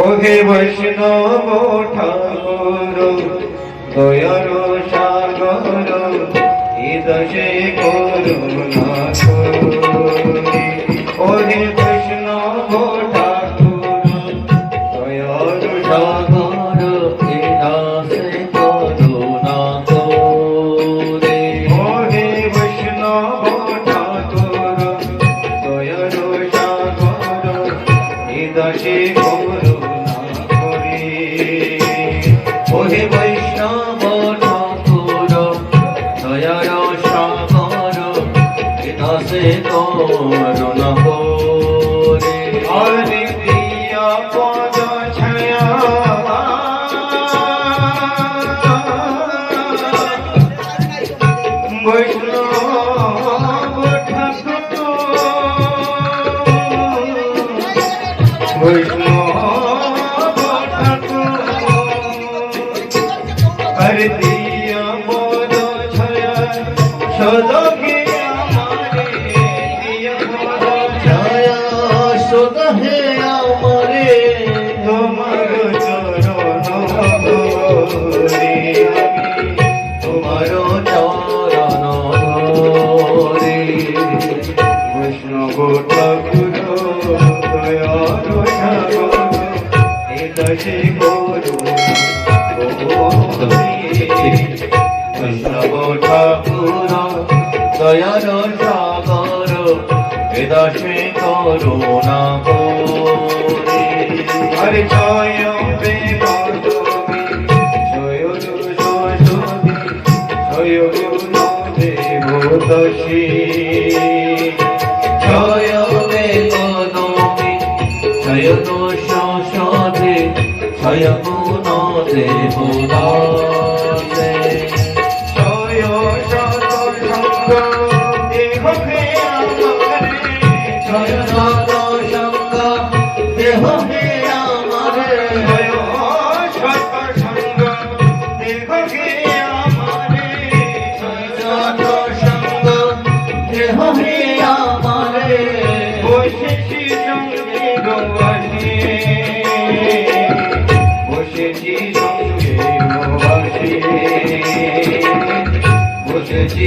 ওহে বৈষ্ণব ঠাকুর দয়ার সাগর ইদশে করুণা করি। বৈষ্ণব ঠাকুর বৈষ্ণব ঠাকুর হরে দিয়া মোদ ছয়া সদকে বৈষ্ণব ঠাকুর এ দশে বৈষ্ণব ঠাকুর দয়ার সাগর এ দশে করুণা করে হরে জয় বেগদবি Hare Buddha.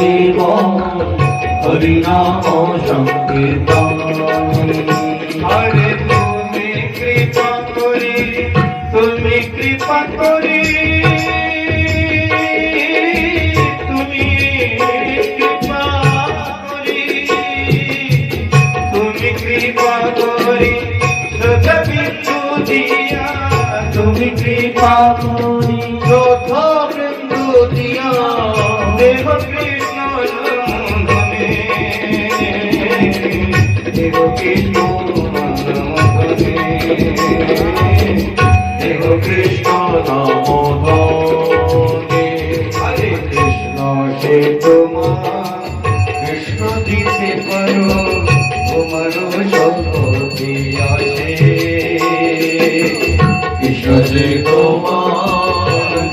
পাইব হরি নাম সংকীর্তনে হরে তুমি কৃপা করি তুমি কৃপা করি তুমি কৃপা করি তুমি কৃপা করি বিন্দু দিয়া তুমি কৃপা করি বিন্দু দিয়া দেব কৃষ্ণ তোমার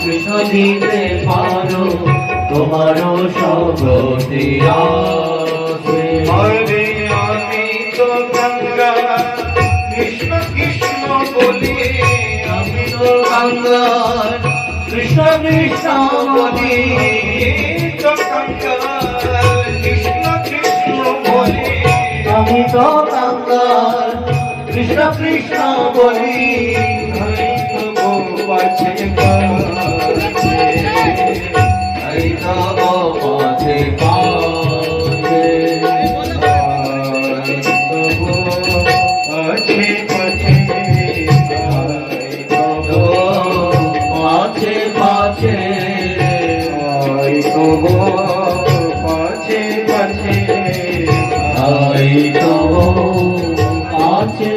কৃষ্ণ দিতে পারো তোমার শক্তি আছে। তো কৃষ্ণ কৃষ্ণ বলি গঙ্গা কৃষ্ণ কৃষ্ণ বলি আমি তো গঙ্গা কৃষ্ণ কৃষ্ণ বলি হরি তো গোপাছে গো পাছে পাছে আই গো পাছে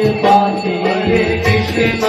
কৃষ্ণ।